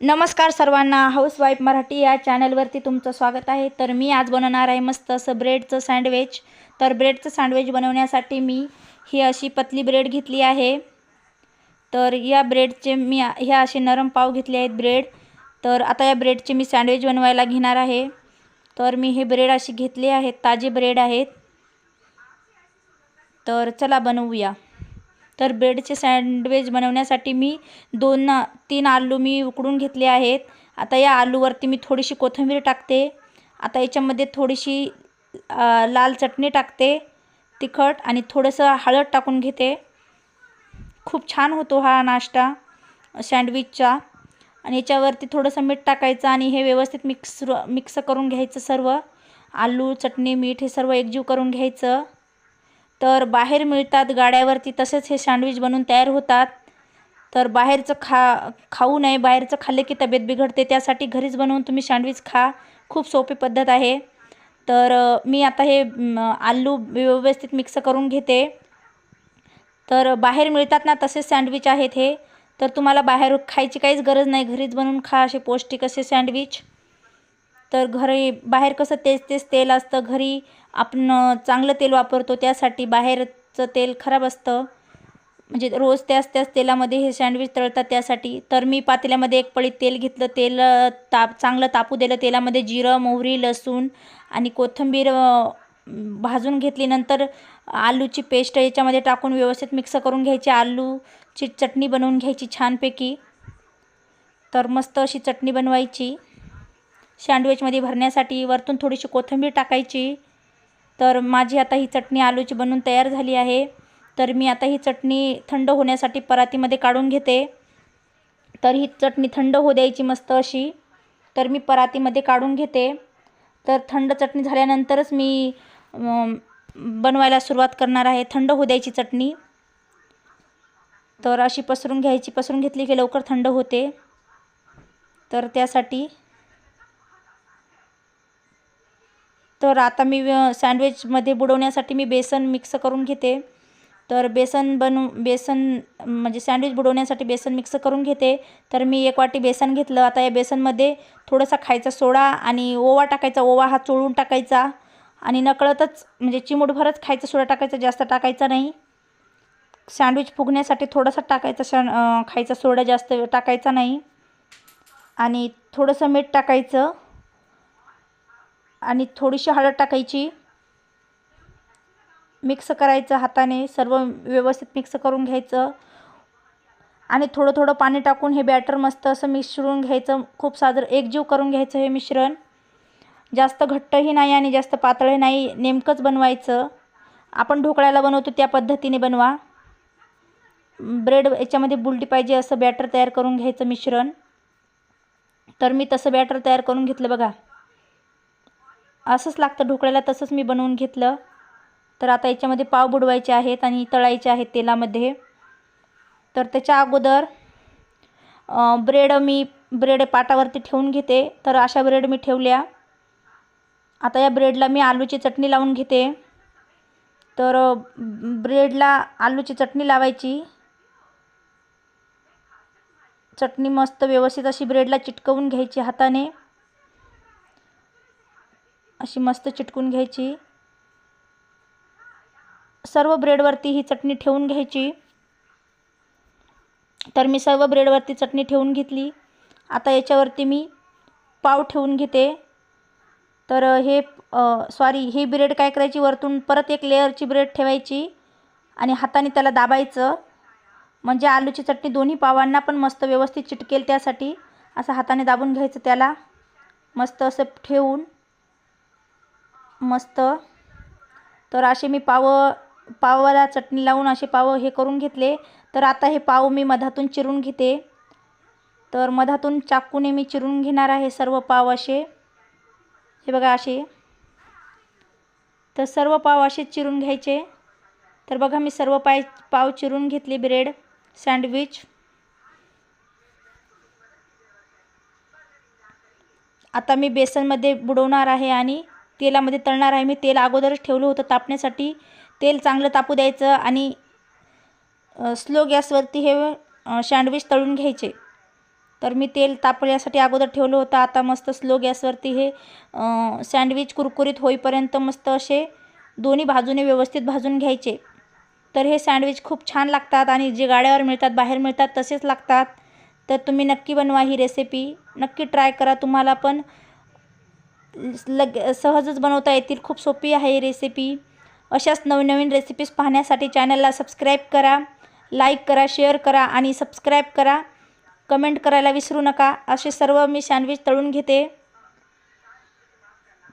नमस्कार सर्वांना हाऊसवाईफ मराठी या चॅनलवरती तुमचं स्वागत आहे. तर मी आज बनवणार आहे मस्त असं ब्रेडचं सँडविच तर ब्रेडचं सँडविच बनवण्यासाठी मी ही अशी पतली ब्रेड घेतली आहे. तर या ब्रेडचे मी ह्या असे नरम पाव घेतले आहेत ब्रेड तर आता या ब्रेडचे मी सँडविच बनवायला घेणार आहे. तर मी हे ब्रेड अशी घेतले आहेत ताजे ब्रेड आहेत. तर चला बनवूया. तर ब्रेडचे सँडविच बनवण्यासाठी मी दोन तीन आलू मी उकडून घेतले आहेत. आता या आलूवरती मी थोडीशी कोथिंबीर टाकते. आता याच्यामध्ये थोडीशी लाल चटणी टाकते तिखट आणि थोडंसं हळद टाकून घेते. खूप छान होतो हा नाश्ता सँडविचचा. आणि याच्यावरती थोडंसं मीठ टाकायचं आणि हे व्यवस्थित मिक्स मिक्स करून घ्यायचं सर्व. आलू चटणी मीठ हे सर्व एकजीव करून घ्यायचं. तर बाहेर मिळतात गाड्यावरती तसेच हे सँडविच बनून तयार होतात. तर बाहेरचं खा खाऊ नये बाहेरचं खाल्ले की तब्येत बिघडते त्यासाठी घरीच बनवून तुम्ही सँडविच खा. खूप सोपी पद्धत आहे. तर मी आता हे आलू व्यवस्थित मिक्स करून घेते. तर बाहेर मिळतात ना तसेच सँडविच आहेत हे. तर तुम्हाला बाहेर खायची काहीच गरज नाही घरीच बनवून खा असे पौष्टिक असे सँडविच. तर घरी बाहेर कसं तेच तेच तेल असतं घरी आपण चांगलं तेल वापरतो त्यासाठी बाहेरचं तेल खराब असतं. म्हणजे रोज त्याच त्याच तेलामध्ये हे सँडविच तळतात त्यासाठी. तर मी पातेल्यामध्ये एक पळी तेल घेतलं तेल ताप चांगलं तापू दिलं तेलामध्ये जिरं मोहरी लसूण आणि कोथिंबीर भाजून घेतली. नंतर आलूची पेस्ट याच्यामध्ये टाकून व्यवस्थित मिक्स करून घ्यायची. आलूची चटणी बनवून घ्यायची छानपैकी. तर मस्त अशी चटणी बनवायची. सँडविचमध्ये भरण्यासाठी वरतून थोडीशी कोथिंबीर टाकायची. तर माझी आता ही चटणी आलूची बनवून तयार झाली आहे. तर मी आता ही चटणी थंड होण्यासाठी परातीमध्ये काढून घेते. तर ही चटणी थंड होऊ द्यायची मस्त अशी. तर मी परातीमध्ये काढून घेते. तर थंड चटणी झाल्यानंतरच मी बनवायला सुरुवात करणार आहे. थंड होऊ द्यायची चटणी. तर अशी पसरून घ्यायची पसरून घेतली की लवकर थंड होते. तर त्यासाठी तर आता मी सँडविचमध्ये बुडवण्यासाठी मी बेसन मिक्स करून घेते. तर बेसन बनू बेसन म्हणजे सँडविच बुडवण्यासाठी बेसन मिक्स करून घेते. तर मी एक वाटी बेसन घेतलं. आता या बेसनमध्ये थोडासा खायचा सोडा आणि ओवा टाकायचा. ओवा हा चोळून टाकायचा आणि नकळतच म्हणजे चिमूटभरच खायचा सोडा टाकायचा. जास्त टाकायचा नाही. सँडविच फुगण्यासाठी थोडासा टाकायचा शन खायचा सोडा जास्त टाकायचा नाही. आणि थोडंसं मीठ टाकायचं. आणि थोडीशी हळद टाकायची. मिक्स करायचं हाताने सर्व व्यवस्थित मिक्स करून घ्यायचं. आणि थोडं थोडं पाणी टाकून हे बॅटर मस्त असं मिसळून घ्यायचं. खूप साजर एकजीव करून घ्यायचं हे मिश्रण. जास्त घट्टही नाही आणि जास्त पातळही नाही. नेमकंच बनवायचं. आपण ढोकळ्याला बनवतो त्या पद्धतीने बनवा. ब्रेड याच्यामध्ये बुलटी पाहिजे असं बॅटर तयार करून घ्यायचं मिश्रण. तर मी तसं बॅटर तयार करून घेतलं बघा. असंच लागतं ढोकळ्याला तसंच मी बनवून घेतलं. तर आता याच्यामध्ये पाव बुडवायचे आहेत आणि तळायचे आहेत तेलामध्ये. तर त्याच्या अगोदर ब्रेड मी ब्रेड पाटावरती ठेवून घेते. तर अशा ब्रेड मी ठेवल्या. आता या ब्रेडला मी आलूची चटणी लावून घेते. तर ब्रेडला आलूची चटणी लावायची. चटणी मस्त व्यवस्थित अशी ब्रेडला चिटकवून घ्यायची हाताने. अशी मस्त चिटकून घ्यायची. सर्व ब्रेडवरती ही चटणी ठेवून घ्यायची. तर मी सर्व ब्रेडवरती चटणी ठेवून घेतली. आता याच्यावरती मी पाव ठेवून घेते. तर हे सॉरी ही ब्रेड काय करायची? वरतून परत एक लेअरची ब्रेड ठेवायची आणि हाताने त्याला दाबायचं. म्हणजे आलूची चटणी दोन्ही पावांना पण मस्त व्यवस्थित चिटकेल त्यासाठी. असं हाताने दाबून घ्यायचं त्याला. मस्त असं ठेवून. मस्त. तर असे मी पाव पावाला चटणी लावून असे पाव हे करून घेतले. तर आता हे पाव मी मधातून चिरून घेते. तर मधातून चाकूने मी चिरून घेणार आहे सर्व पाव असे. हे बघा असे. तर सर्व पाव असे चिरून घ्यायचे. तर बघा मी सर्व पाय पाव चिरून घेतले ब्रेड सँडविच. आता मी बेसनमध्ये बुडवणार आहे आणि तेलामध्ये तळणार आहे. मी तेल अगोदरच ठेवलं होतं तापण्यासाठी. तेल चांगलं तापू द्यायचं आणि स्लो गॅसवरती हे सँडविच तळून घ्यायचे. तर मी तेल तापण्यासाठी अगोदर ठेवलं होतं. आता मस्त स्लो गॅसवरती हे सँडविच कुरकुरीत होईपर्यंत मस्त असे दोन्ही बाजूने व्यवस्थित भाजून घ्यायचे. तर हे सँडविच खूप छान लागतात आणि जे गाड्यावर मिळतात बाहेर मिळतात तसेच लागतात. तर तुम्ही नक्की बनवा ही रेसिपी. नक्की ट्राय करा तुम्हाला पण. लग सहजच बनवता येतील. खूप सोपी आहे ही रेसिपी अशाच नवनवीन रेसिपीज पाहण्यासाठी चॅनलला सबस्क्राईब करा लाईक करा शेअर करा आणि सबस्क्राईब करा. कमेंट करायला विसरू नका. असे सर्व मी सँडविच तळून घेते.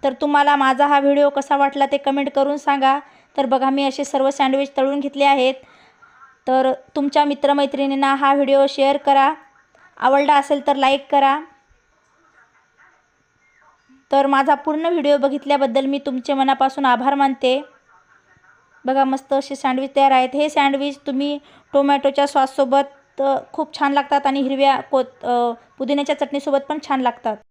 तर तुम्हाला माझा हा व्हिडिओ कसा वाटला ते कमेंट करून सांगा. तर बघा मी असे सर्व सँडविच तळून घेतले आहेत. तर तुमच्या मित्रमैत्रिणींना हा व्हिडिओ शेअर करा. आवडला असेल तर लाईक करा. तर माझा पूर्ण व्हिडिओ बघितल्याबद्दल मी तुमचे मनापासून आभार मानते. बघा मस्त असे सँडविच तयार आहेत. हे सँडविच तुम्ही टोमॅटोच्या सॉससोबत खूप छान लागतात आणि हिरव्या कोत पुदिन्याच्या चटणीसोबत पण छान लागतात.